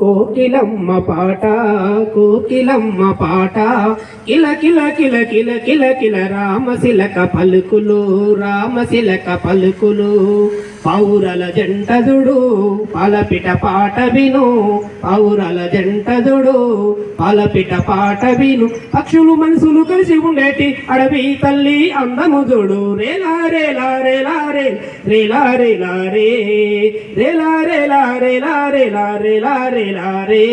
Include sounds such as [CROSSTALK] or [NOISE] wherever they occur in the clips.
కోకిలమ్మ పాట కోకిలమ్మ పాట. కిల కిల కిల కిల కిల కిల రామశిలక పలుకులు రామశిలక పలుకులు. పౌరల జంటదుడు పలపిట పాట విను. పౌరల జంటదుడు పలపిట పాట విను. పక్షులు మనసులు కలిసి ఉండేటి అడవి తల్లి అందము చూడు. రేలా రేలా రేలా రే రేలా రేలా రే రేలా రేలా రేలా రేలా రేలా రేలా రే.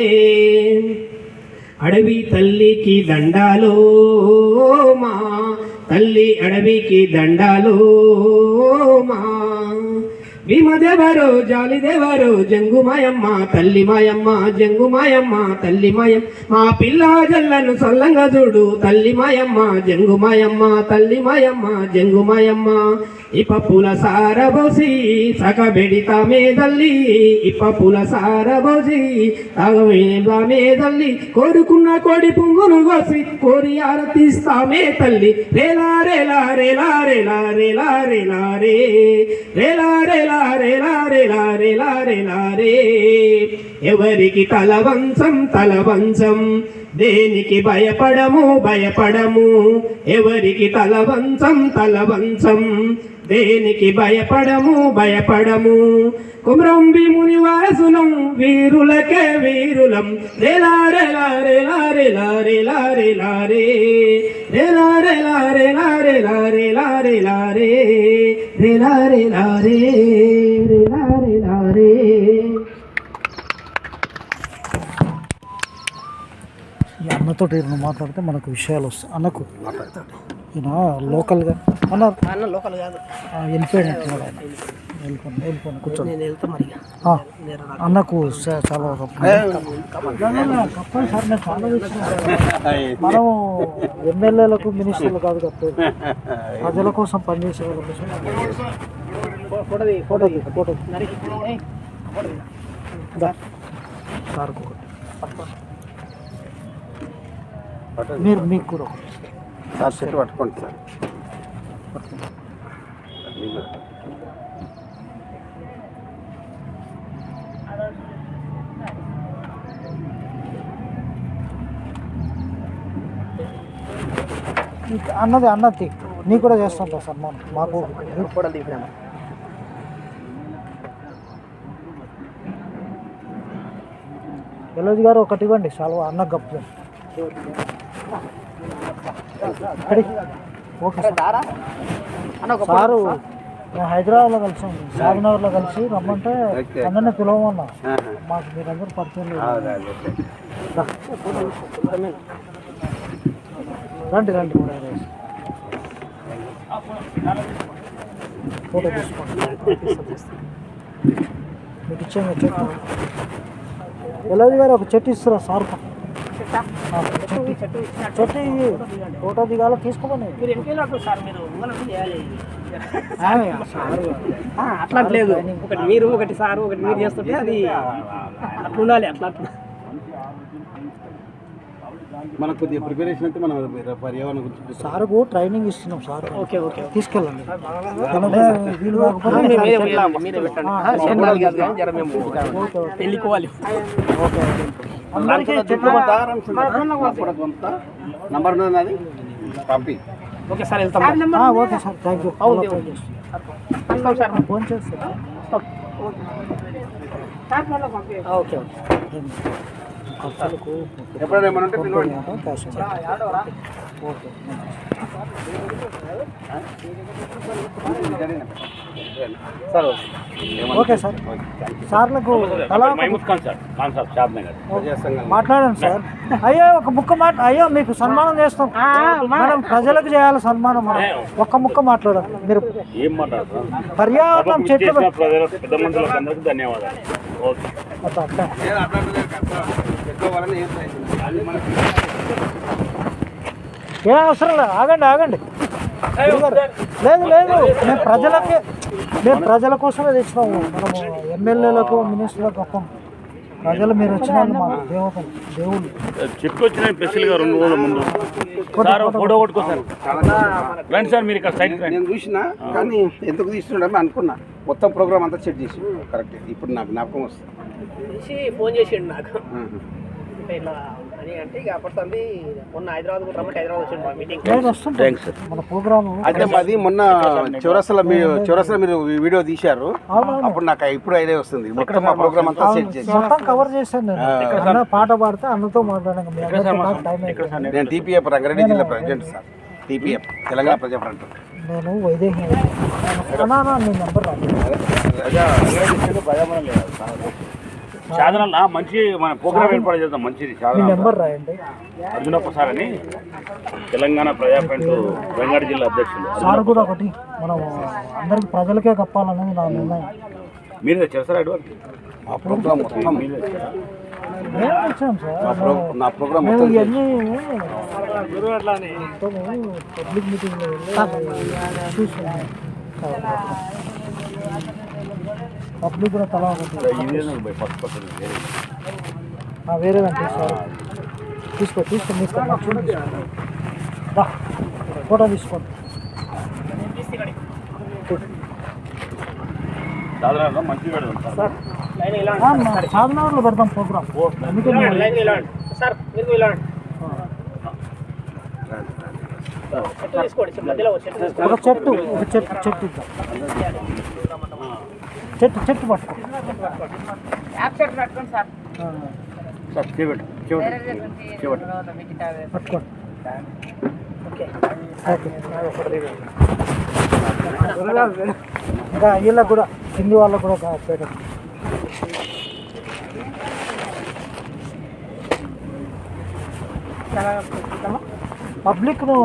అడవి తల్లికి దండాలో మా తల్లి అడవికి దండాలో మా. భీమదేవరు జాలిదేవరు జంగు మాయమ్మ తల్లి మాయమ్మ జంగు మాయమ్మ తల్లి మాయం మా పిల్ల జల్లను సల్లంగా చూడు తల్లి మాయమ్మ జంగు మాయమ్మ తల్లి మాయమ్మ జంగు మాయమ్మ ఇప్ప పూల సారబోసి సగబెడితా తల్లి. ఇప్ప పూల సారబోసి సగమే తల్లి. కోరుకున్న కోడి పుంగును కోసి కోరి ఆరతిస్తామే తల్లి. రేలా రేలా రేలా రేలా రేలా రేలా రే. రేలా రేలా రేలా రేలా రేలా రేలా రే ఎవరికి తల వంశం తల వంశం దేనికి భయపడము భయపడము. ఎవరికి తల వంశం తల వంశం దేనికి భయపడము భయపడము కుమ్రం భీముని వారసులం వీరులకే వీరులం రేలా రేలా రేలా రేలా రేలా రేలా రే రేలా రేలా రేలా రేలా రేలా రేలా రే రేలా రేలా రే రేలా రేలా రే ఈ అన్నతో నువ్వు మాట్లాడితే మనకు విషయాలు వస్తాయి అన్నకు ఈయన లోకల్గా అన్న అన్న లోకల్ కాదు. ఆ, వెళ్ళిపోయినట్టు ఉన్నాడు ఆయన. వెళ్ళిపోండి వెళ్ళిపోండి కూర్చోండి నేను వెళ్తా మరి ఆ, అన్నకు చాలా నేను మనం ఎమ్మెల్యేలకు మినిస్టర్లు కాదు కప్పేది ప్రజల కోసం పనిచేసే వాళ్ళ కోసం ఫోటో మీరు మీకు కూడా సార్ చెట్టు పట్టుకోండి సార్. నీకు అన్నది అన్నది. నీ కూడా చేస్తుంటా మనం మాకు. కూడా తీసాము ఎలోజీ గారు ఒకటి ఇవ్వండి చాలా అన్న గప్పు. సార్ హైదరాబాద్లో కలిసాం సాగనగర్లో కలిసి రమ్మంటే. అందరినీ పిలవమన్నా. మాకు మీరందరూ పరిచయం. రండి రండి ఫోటో తీసుకోండి మీకు ఇచ్చాము చెట్టు ఎలాది గారు ఒక చెట్టు ఇస్తారా సార్. ఫోటో దిగాల తీసుకోమని. మీరు ఎన్నికలు సార్ మీరు అట్లా లేదు. ఒకటి మీరు ఒకటి సారు ఒకటి మీరు చేస్తుంటే అది అట్లా ఉండాలి అట్లా అట్లా మనకు కొద్దిగా ప్రిపరేషన్ అయితే మనం పర్యావరణ గురించి సార్కు ట్రైనింగ్ ఇస్తున్నాం సార్. ఓకే ఓకే తీసుకెళ్ళండి. సార్ నంబర్ ఉన్నది నాది? పంపి. ఓకే సార్ వెళ్తాం. ఆ, okay sir. Thank you sir. Phone చేస్తాను ఓకే. ఓకే. ఎప్పుడైనా ఏమైనా ఉంటే పిలవండి. Cash okay. Sir. Okay sir. సార్లకు మాట్లాడండి సార్. అయ్యో ఒక ముక్క మాట అయ్యో మీకు సన్మానం చేస్తాం. మనం ప్రజలకు చేయాలి సన్మానం మనం. ఒక్క ముక్క మాట్లాడండి మీరు ఏం మాట్లాడతారు పర్యావరణం చెట్లు ధన్యవాదాలు. ఏం అవసరం లేదు. ఆగండి ఆగండి. లేదు లేదు మేము ప్రజలకే మేము ప్రజల కోసమే తెచ్చినాము. మనము ఎమ్మెల్యేలకు మినిస్టర్లకు ఒప్పం. ప్రజలు మీరు వచ్చిన వాళ్ళు మా దేవతలు దేవుళ్ళు. చెప్పి వచ్చిన స్పెషల్గా రెండు రోజుల ముందు. సార్ ఫోటో కొట్టుకోసారు రండి సార్ మీరు ఇక్కడ సైడ్ నేను చూసిన కానీ ఎందుకు తీస్తున్నాడని అనుకున్నా. మొత్తం ప్రోగ్రామ్ అంతా సెట్ చేసి. కరెక్ట్. ఇప్పుడు నాకు జ్ఞాపకం వస్తుంది. ఫోన్ చేసిండు నాకు. అంటే ఇట్లా అని అంటే ఇక అప్పటి మొన్న హైదరాబాద్ కూడా రమ్మంటే హైదరాబాద్ వచ్చిండు మా మీటింగ్ నేను వస్తుంటాను థ్యాంక్స్ సార్ మన ప్రోగ్రామ్ అయితే మాది మొన్న చౌరస్తలో మీరు చౌరస్తలో మీరు వీడియో తీశారు అప్పుడు నాకు ఇప్పుడు ఐడియా వస్తుంది మొత్తం మా ప్రోగ్రామ్ అంతా సెట్ చేసి మొత్తం కవర్ చేశాను నేను అన్న పాట పాడితే అన్నతో మాట్లాడాను నేను టీపీఎఫ్ రంగారెడ్డి జిల్లా ప్రెసిడెంట్ సార్ టీపీఎఫ్ తెలంగాణ ప్రజా ఫ్రంట్ నేను వైదేహి అన్నా అన్నా, నీ నెంబర్ రాదు సాధన మంచి మన ప్రోగ్రామ్ ఏర్పాటు చేద్దాం. మంచిది మీ సాధన నెంబర్ రాయండి అర్జునప్ప సార్ అని తెలంగాణ ప్రజా ఫ్రంట్ రంగారెడ్డి జిల్లా అధ్యక్షులు సార్ కూడా ఒకటి. మనం అందరికి ప్రజలకే కప్పాలనేది నా నిర్ణయం. మీరు తెచ్చారు సార్ అడ్వాన్స్? మా ప్రోగ్రామ్ మొత్తం మీరు నా ప్రో- నా ప్రోగ్రామ్ మొత్తం పబ్లిక్ మీటింగ్లో చూస్తున్నాం పబ్లిక్ కూడా తలా వేరే. వేరేదంటే సార్ తీసుకో తీసుకో తీసుకో. ఫోటో తీసుకోండి చార్మినార్లో పెడతాం ప్రోగ్రామ్. సార్ మీరు ఇలా ఒక చెట్టు. ఒక చెట్టు ఒక చెట్టు చెట్టు ఇద్దాం. చెట్టు చెట్టు పట్టుకో సార్ చేపెట్టు చేపెట్టు పట్టుకోండి. ఇంకా వీళ్ళకి కూడా హిందీ వాళ్ళకు కూడా ఒక పెట్టండి పబ్లిక్ను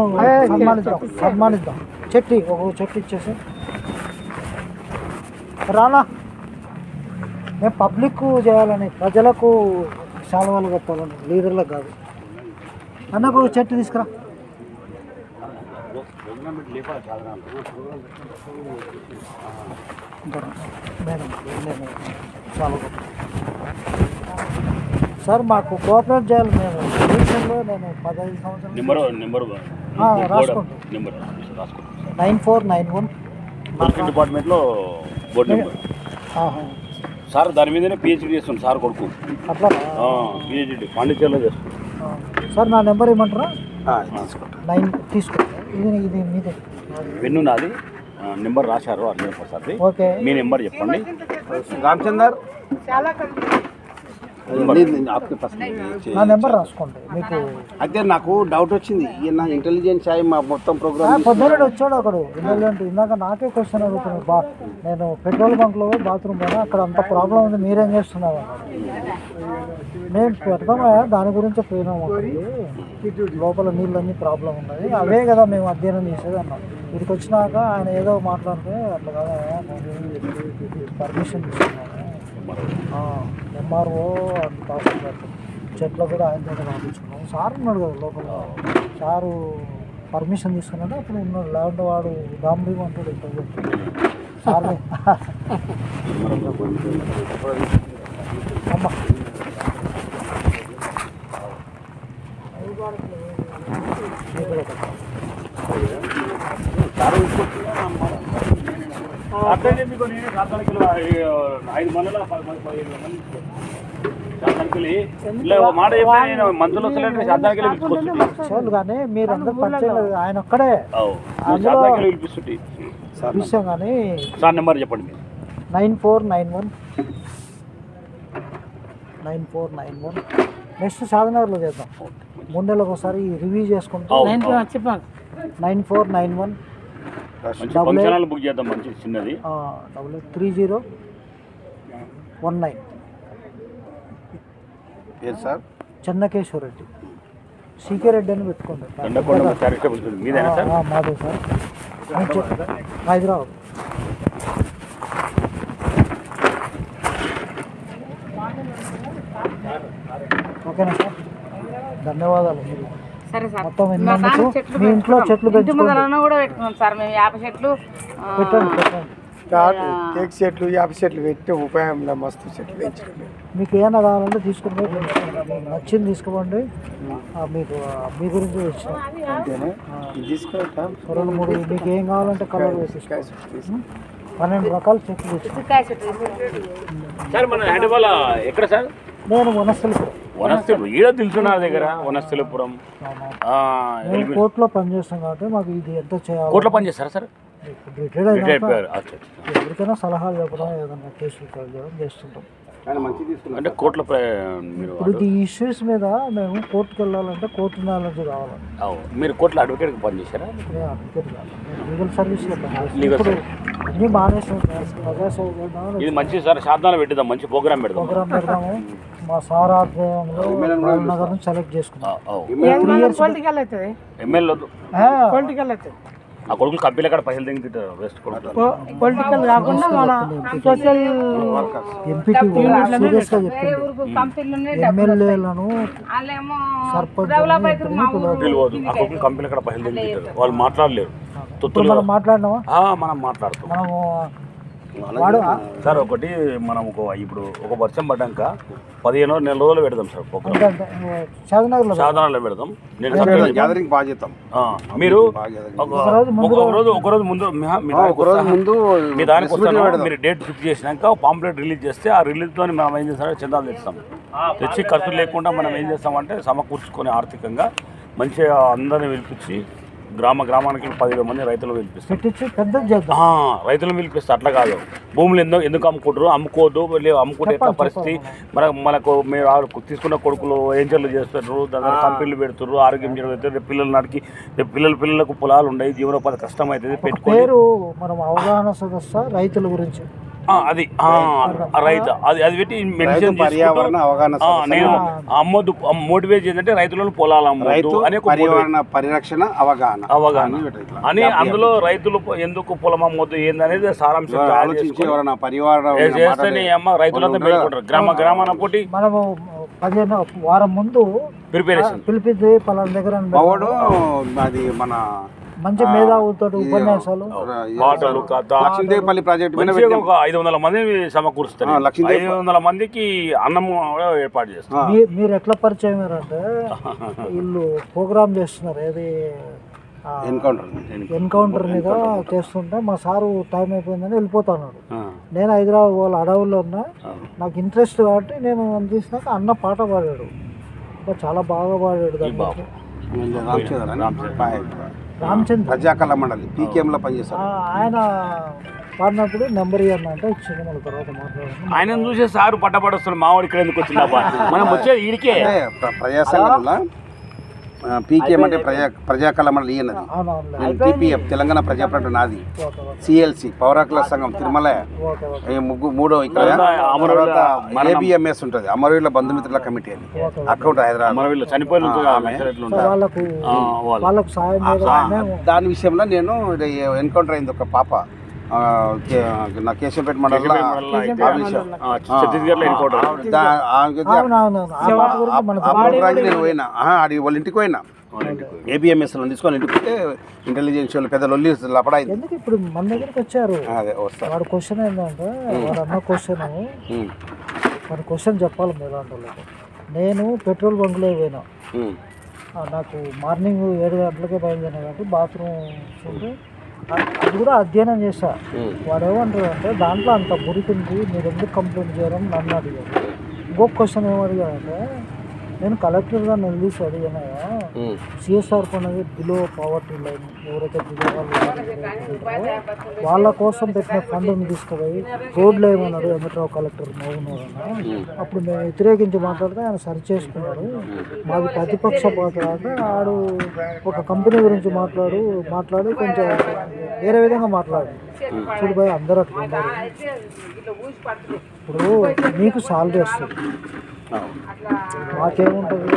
సన్మానిద్దాం సన్మానిద్దాం. చెట్టు ఒక చెట్టు ఇచ్చేసి. రానా? మేము పబ్లిక్ చేయాలని ప్రజలకు శాలవాలు కప్పాలని లీడర్లకు కాదు. అన్నకు చెట్టు తీసుకురా. సార్ మాకు కోఆపరేట్ చేయాలి. మేము నేను పదహైదు సంవత్సరాలు number number. Nine four nine one postal డిపార్ట్మెంట్లో బోర్డు నెంబర్ సార్ దాని మీదనే పిహెచ్డీ చేస్తుంది సార్ కొడుకు. అట్లా పిహెచ్డీ పాండిచేరిలో చేస్తుంది. సార్ నా నెంబర్ తీసుకుంటా. నైన్ తీసుకో ఇది ఇది మీదే. వెన్ను నాది. నెంబర్ రాశారు అర్జున్ ప్రసాద్ ఓకే. మీ నెంబర్ చెప్పండి. రామచందర్. नहीं, నా నెంబర్ రాసుకోండి. మీకు అదే నాకు డౌట్ వచ్చింది. ఈయన ఇంటెలిజెన్స్ అయి మా మొత్తం ప్రోగ్రామ్ పొద్దున్న వచ్చాడు అక్కడ. ఇంటెలిజెంట్ ఇందాక నాకే క్వశ్చన్ అడుగుతున్నాడు. బా నేను పెట్రోల్ బంక్లో బాత్రూమ్ పోయినా అక్కడ అంత ప్రాబ్లం ఉంది. మీరేం చేస్తున్నారు? నేను పెడతామా దాని గురించి పోయినాము లోపల నీళ్ళన్నీ ప్రాబ్లం ఉన్నది అవే కదా మేము అధ్యయనం చేసేది అన్నాం ఇక్కడికి వచ్చినాక ఆయన ఏదో మాట్లాడితే అట్లా కదా పర్మిషన్ తీసుకున్నాను. ఎంఆర్ఓ అండ్ తహసీల్దార్ చెట్లు కూడా ఆయన దగ్గర పంపించుకున్నాం సార్ ఉన్నాడు కదా లోపల. సారు పర్మిషన్ తీసుకున్నాడు. అప్పుడు ఉన్నాడు లేకుంటే వాడు గాంభీగా ఉంటాడు ఇక్కడ సార్ అమ్మ. అర్థం కిలో ఐదు మందిలో పది మంది పదిహేను మంది. చాలు కానీ మీరు అందరు పనిచేయలేదు ఆయన ఒక్కడే. విషయం కానీ సార్ నెంబర్ చెప్పండి nine four nine one. Nine four nine one. Next సాధనగర్లో చేద్దాం. మూడు నెలలకు ఒకసారి రివ్యూ చేసుకుంటాం. Nine four nine one. Double book చేద్దాం మంచి చిన్నది. Double eight three zero one nine. పేరు సార్? చెన్నకేశ్వర రెడ్డి. సీకే రెడ్డి అని ఆ, మాదే సార్. హైదరాబాద్. ఓకేనా సార్? ధన్యవాదాలు. సరే సార్. మొత్తం మా ఇంట్లో పెట్టుకున్నాం. చెట్లు కూడా పెట్టుకున్నాం సార్. మేము యాప చెట్లు ఆ, పెట్టండి. పెట్టండి కేక్ చెట్లు యాప చెట్లు పెట్టి ఉపాయం మస్తు చెట్లు పెంచారు మీకు ఏమైనా కావాలంటే తీసుకుని నచ్చింది తీసుకోండి. ఆ, మీకు మీ గురించి వచ్చిన అంతేనా? ఇది తీసుకుంటాం రెండు మూడు మీకు ఏం కావాలంటే కలర్ వేసి పన్నెండు రకాల చెట్లు సార్ మన హైదరాబాద్ ఎక్కడ సార్? నేను వనస్థలి వనస్థలి ఈడ తెలుసున్నారు దగ్గర వనస్థలిపురం. కోర్టులో పనిచేస్తాం కాబట్టి మాకు ఇది ఎంత చేయాలి కోర్టులో పని చేస్తారా సార్? రిటైర్ అయినాక. ఎవరికైనా సలహాలు చెప్పడం ఏదైనా కేసులు ఫైల్ చేయడం చేస్తుంటాం. అంటే కోర్టులో ఇప్పుడు ఈ ఇష్యూస్ మీద మేము కోర్టుకు వెళ్ళాలంటే కోర్టు నాలెడ్జ్ కావాలి. అవు. మీరు కోర్టులో అడ్వకేట్గా పని చేశారా? నేను అడ్వకేట్ లీగల్ Legal ఇప్పుడు అన్నీ మానేసాం ఇది మంచి సార్. శాతాలు పెట్టిద్దాం మంచి ప్రోగ్రామ్ పెడదాం. ప్రోగ్రామ్ పెడదాము. మా సార్ ఆధ్వర్యంలో సెలెక్ట్ చేసుకున్నాం పొలిటికల్ అవుతుంది ఎమ్మెల్యే పొలిటికల్ అవుతుంది ఆ కొడుకులు కంపెనీల కాడ పైసలు దిగి తింటారు వేస్ట్ కొడుకులు పొలిటికల్ కాకుండా మన సోషల్ ఎమ్మెల్యేలను ఆ కొడుకులు కంపెనీల కాడ పైసలు దిగి తింటారు వాళ్ళు మాట్లాడలేరు. మనం మాట్లాడినామా? ఆ, మనం మాట్లాడుతాం. మనము సార్ ఒకటి మనం ఒక ఇప్పుడు ఒక వర్షం పడ్డాక పదిహేను నెల రోజులు పెడదాం సార్ సాధారణలో పెడదాం. గ్యాదరింగ్ మీరు. ఒక రోజు ఒక రోజు ముందు. ముందు మీ దానికి వస్తాను. మీరు డేట్ ఫిక్స్ చేసినాక పాంప్లెట్ రిలీజ్ చేస్తే ఆ రిలీజ్తో మనం ఏం చేస్తాం చందాలు తెస్తాం. తెచ్చి ఖర్చు లేకుండా మనం ఏం చేస్తామంటే సమకూర్చుకొని ఆర్థికంగా మంచిగా అందరిని పిలిపించి గ్రామ గ్రామానికి పదివేల మంది రైతులు పిలిపిస్తాం పెట్టించి పెద్దది చేద్దాం ఆ, రైతులను పిలిపిస్తే అట్లా కాదు. భూములు ఎందుకు ఎందుకు అమ్ముకుంటారు అమ్ముకోవద్దు లేదు అమ్ముకుంటే ఎట్లా పరిస్థితి? మన మనకు మీరు తీసుకున్న కొడుకులు ఏంజర్లు చేస్తారు దాని కంపెనీలు పెడుతున్నారు ఆరోగ్యం రేపు పిల్లలు నాటికి రేపు పిల్లల పిల్లలకు పొలాలు ఉన్నాయి జీవనోపాధి కష్టం అవుతుంది పెట్టుకొని పేరు మనం అవగాహన సదస్సు రైతుల గురించి? అది ఆ, రైతు అది అది పెట్టి మెన్షన్ పర్యావరణ అవగాహన. నేను అమ్మొద్దు మోటివేట్ చేయాలంటే రైతులను పొలాలు అమ్మొద్దు రైతు అని. పర్యావరణ పరిరక్షణ అవగాహన. అవగాహన. అని అందులో రైతులు ఎందుకు పొలం అమ్మొద్దు ఏందనేది సారాంశం ఆలోచించి ఏ చేస్తేనే అమ్మ రైతులంతా పెట్టుకుంటారు గ్రామ గ్రామాన పోటీ మనము పదిహేను వారం ముందు ప్రిపరేషన్. పిలిపిద్ది పలానా దగ్గర అది మన మంచి మేధావులతో ఉపన్యాసాలు. లక్ష్మీదేవిపల్లి ప్రాజెక్ట్ ఒక ఐదు వందల మంది సమకూరుస్తారు. ఐదు వందల మందికి అన్నము కూడా ఏర్పాటు చేస్తారు. మీ- మీరు ఎట్లా పరిచయం అంటే [LAUGHS] వీళ్ళు ప్రోగ్రామ్ చేస్తున్నారు. ఏది? ఎన్కౌంటర్. ఎన్కౌంటర్ మీద చేస్తుంటే మా సారు టైం అయిపోయిందని వెళ్ళిపోతున్నాడు. నేను హైదరాబాద్ వాళ్ళ అడవుల్లో ఉన్నా. నాకు ఇంట్రెస్ట్ కాబట్టి నేను అందించినాక అన్న పాట పాడాడు. చాలా బాగా పాడాడు దాని. రామచంద్ర. ప్రజాకళ మండలి పీకేఎం లో పనిచేస్తారు ఆయన పాడినప్పుడు నెంబర్ ఇవ్వను అంటే ఇచ్చింది మళ్ళీ తర్వాత ఆయనను చూసే సారు పట్టపడొస్తాడు మావాడు ఇక్కడ ఎందుకు వచ్చిందా [LAUGHS] మనం వచ్చేది ఈడికే. అంటే ప్ర- ప్రజా సంఘంలో పీకేఎం అంటే ప్రజా ప్రజాకళ మండలి ఈయనది. నేను టీపీఎఫ్ తెలంగాణ ప్రజాప్రకటన నాది. సిఎల్సి పౌరాకుల సంఘం తిరుమల. ముగ్గు మూడో ఇక్కడ. తర్వాత. ఏబిఎంఎస్ ఉంటుంది. అమరవీరుల బంధుమిత్రుల కమిటీ అని అకౌంట్ హైదరాబాద్. దాని విషయంలో నేను ఎన్కౌంటర్ అయింది ఒక పాప. కేశంపేట ప్రోగ్రామ్కి నేను పోయినా. ఆడి వాళ్ళ ఇంటికి పోయినా. ఏబిఎంఎస్లో తీసుకొని ఇంటికి పోతే ఇంటెలిజెన్స్ వాళ్ళు పెద్ద లొల్లి లపడైంది. ఎందుకు ఇప్పుడు మన దగ్గరికి వచ్చారు? అదే వస్తా. వాడు క్వశ్చన్ ఏంటంటే వాడు అన్న క్వశ్చన్ వాడి క్వశ్చన్ చెప్పాలి మీరు అలాంటి వాళ్ళకి నేను పెట్రోల్ బంక్లో పోయినా. నాకు మార్నింగ్ ఏడు గంటలకే బయలుదేరినా కాబట్టి బాత్రూమ్ ఉంటే అ- అది కూడా అధ్యయనం చేశా. వాడు ఏమంటాడు అంటే దాంట్లో అంత మురికింది మీరు ఎందుకు కంప్లైంట్ చేయడం? నన్ను అడిగారు ఇంకొక క్వశ్చన్ ఏమడిగాడంటే నేను కలెక్టర్గా నిలదీసి అడిగినాయా ఉమ్. సిఎస్ఆర్ అనేది బిలో పావర్టీ లైన్. ఎవరైతే బిలో వాళ్ళు వాళ్ళ కోసం పెట్టిన ఫండ్ని తీసుకుపోయి రోడ్లు ఏమన్నాడు ఎమ్మట్రావు కలెక్టర్ మౌనన్నా అప్పుడు మేము వ్యతిరేకించి మాట్లాడితే ఆయన సరి చేసుకున్నాడు. మాది ప్రతిపక్ష అంటే ఆడు ఒక కంపెనీ గురించి మాట్లాడు మాట్లాడి కొంచెం వేరే విధంగా మాట్లాడు. చూడు భయ్ అందరూ అట్లా ఇప్పుడు మీకు సాలరీ వస్తుంది. మాకేముంటుంది?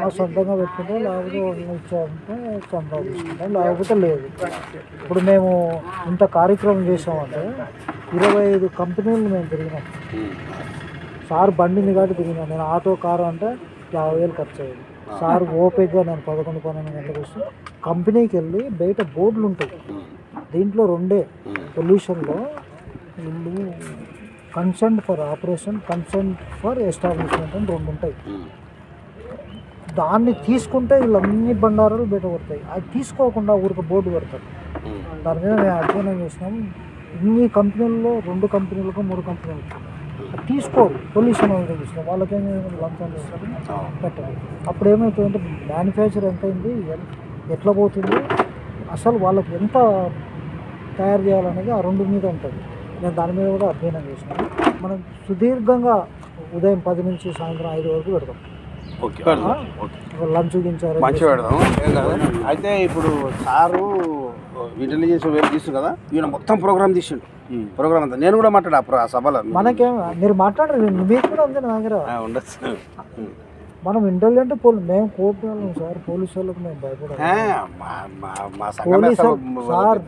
మా సొంతంగా పెట్టుకుంటే లేకపోతే ఇచ్చారంటే చందా తీసుకుంటాం. లేకపోతే లేదు. ఇప్పుడు మేము ఇంత కార్యక్రమం చేసామంటే ఇరవై ఐదు కంపెనీలు మేము తిరిగినాం. సార్ బండిని కాబట్టి తిరిగినాం. నేను ఆటో కారు అంటే యాభై వేలు ఖర్చు అయ్యింది. సార్ ఓపిక్గా నేను పదకొండు పన్నెండు గంటలకు వస్తే కంపెనీకి వెళ్ళి బయట బోర్డులు ఉంటాయి దీంట్లో రెండే. పొల్యూషన్లో వీళ్ళు consent for operation consent for establishment అని రెండు ఉంటాయి. దాన్ని తీసుకుంటే వీళ్ళు అన్ని బండారాలు బయట పడతాయి. అది తీసుకోకుండా ఊరికి బోర్డు పెడతారు. దాని మీద మేము అధ్యయనం చేసినాం. ఇన్ని కంపెనీల్లో రెండు కంపెనీలకు మూడు కంపెనీలకు అది తీసుకోరు. పొల్యూషన్ అనేది చూసినాం వాళ్ళకేం లంచం ఇస్తారు? పెట్టరు. అప్పుడు ఏమవుతుందంటే మ్యానుఫ్యాక్చర్ ఎంత అయింది? ఎట్లా పోతుంది? అసలు వాళ్ళకి ఎంత తయారు చేయాలనేది ఆ రెండు మీద ఉంటుంది. నేను దాని మీద కూడా అధ్యయనం చేసినాను. మనం సుదీర్ఘంగా ఉదయం పది నుంచి సాయంత్రం ఐదు వరకు పెడతాం. లంచ్ గించారు మంచిగా పెడదాం. ఏం కాదు. అయితే ఇప్పుడు సారు ఇంటెలిజెన్స్ వేరు తీసు కదా? ఈయన మొత్తం ప్రోగ్రామ్ తీసిండు. ప్రోగ్రామ్ అంతా. నేను కూడా మాట్లాడా ఆ సభలో? మనకేం మీరు మాట్లాడరు. మీకు కూడా ఉంది నా దగ్గర. ఉండొచ్చు. మనం ఇంటెలిజెంట్ పోలీ మేము కోర్టు వాళ్ళం సార్ పోలీసు వాళ్ళకి మేము భయపడాలి పోలీసు సార్.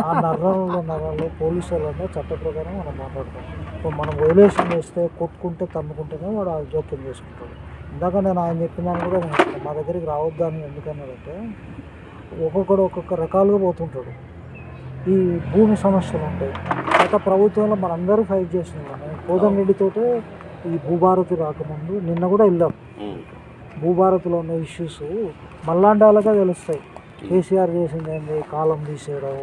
ఆ నర్రాలు నర్రాలు పోలీసు వాళ్ళంటే చట్ట ప్రకారం మనం మాట్లాడతాం ఇప్పుడు మనం వైలేషన్ చేస్తే కొట్టుకుంటే తన్నుకుంటేనే వాడు ఆ జోక్యం చేసుకుంటాడు ఇందాక నేను ఆయన చెప్పిన దాన్ని కూడా. మా దగ్గరికి రావద్దు అని ఎందుకన్నాడంటే ఒక్కొక్కడు ఒక్కొక్క రకాలుగా పోతుంటాడు ఈ భూమి సమస్యలు ఉంటాయి గత ప్రభుత్వంలో మనందరూ ఫైట్ చేస్తున్నాం కోదం రెడ్డితోటే ఈ భూభారతి రాకముందు నిన్న కూడా వెళ్ళాం. భూభారత్లో ఉన్న ఇష్యూస్ మల్లాండాలుగా తెలుస్తాయి. కేసీఆర్ చేసింది ఏంది? కాలం తీసేయడం.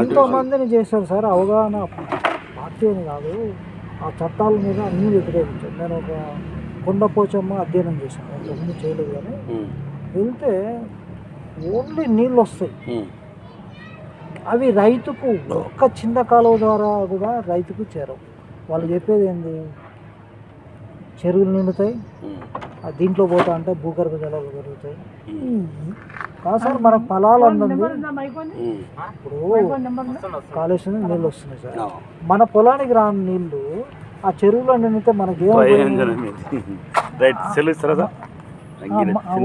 ఎంతో మందిని చేశారు సార్. అవగాహన పార్టీ అని కాదు. ఆ చట్టాల మీద అన్నీ వ్యతిరేకించారు నేను ఒక కొండపోచమ్మ అధ్యయనం చేశాను. ఇంతకుముందు చేయలేదు కానీ. వెళ్తే ఓన్లీ నీళ్ళు వస్తాయి. అవి రైతుకు ఒక్క చిన్న కాలువ ద్వారా కూడా రైతుకు చేరవు. వాళ్ళు చెప్పేది ఏంది? చెరువులు నిండుతాయి. దీంట్లో పోతా అంటే భూగర్భ జలాలు పెరుగుతాయి. కాదు సార్ మనకు పొలాలు అందండి ఉమ్. ఇప్పుడు కాళేశ్వరం నీళ్ళు వస్తున్నాయి సార్. మన పొలానికి రాని నీళ్ళు ఆ చెరువులో నిండితే మనకి సార్?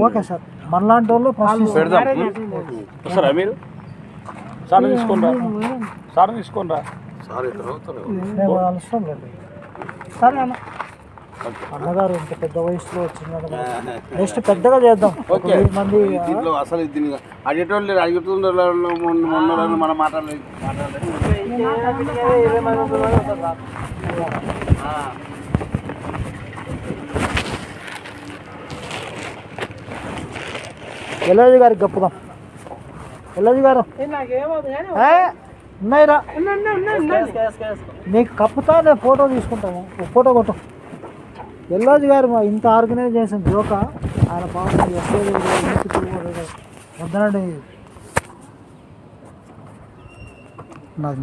Okay sir. మనలాంటి వాళ్ళు ఫస్ట్ పెడదాం. మీరు? సార్ తీసుకోండి సార్ తీసుకోండి రా. సార్ లేదు. సరే అన్న. అన్నగారు ఇంత పెద్ద వయసులో వచ్చినాడు నెక్స్ట్ పెద్దగా చేద్దాం. ఓకే. మంది దీంట్లో అసలు దీన్ని అడిగేటోళ్ళు అడుగుతుండే మొన్న మొన్న మనం మాట్లాడలేదు. ఎల్లాజీ గారికి గప్పుదాం. ఎల్లాజీ గారు. ఉన్నాయిరా. నీకు కప్పుతా నేను ఫోటో తీసుకుంటాము ఒక ఫోటో కొట్టు. ఎల్లోజు గారు మా ఇంత ఆర్గనైజ్ చేసిన జోక ఆయన పాపం ఎస్ఐ వద్దనండి. నాకు